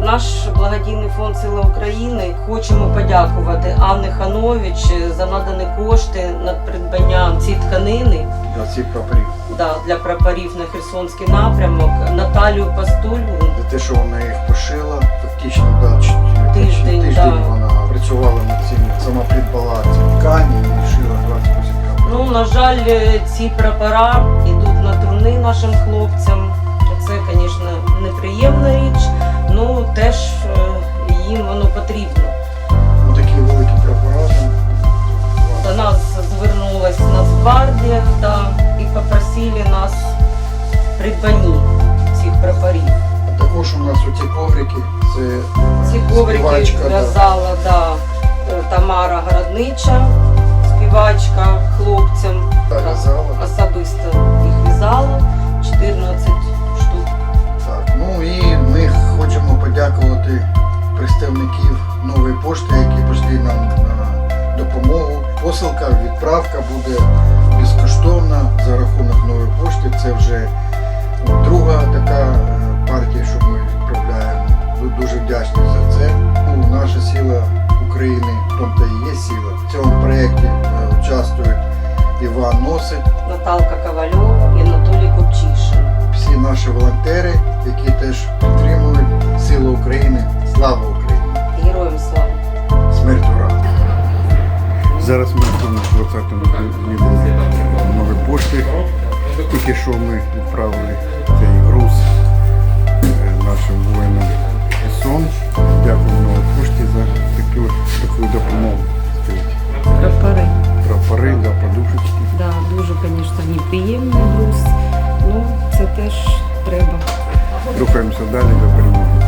Наш благодійний фонд Сила України хочемо подякувати Анни Ханович за надані кошти на придбання цієї тканини для цих прапорів. да, для прапорів на Херсонський напрямок. Наталію Пастуль За те, що вона їх пошила, фактично да, Тиждень, тиждень да. вона працювала над цим, сама придбала ці ткані і шила 28 прапорів. Ну, на жаль, ці прапора йдуть на труни нашим хлопцям. Потрібно. Ну, такі великі препарати. До нас звернулась Нацгвардія да, і попросили нас придбані цих прапорів. А також у нас оці коврики, це Ці коврики в'язала да, Тамара Городнича, Посилка, відправка буде безкоштовна за рахунок нової пошти. Це вже друга така е, партія, що ми відправляємо. Ду- Дуже вдячні за це. Ну, наша сила України, в тому то і є сила. В цьому проєкті е, участвують Іван Носить, Наталка Ковальова і Анатолій Копчишин. всі наші волонтери, які теж Зараз ми на 20-му відділі нової пошти. Тільки що ми відправили цей груз е, нашим воїнам сон. Дякуємо пошті за таку, таку допомогу. Прапори. Прапори, да, подушечки. Да, дуже, звісно, неприємний груз. Ну, це теж треба. Рухаємося далі до перемоги.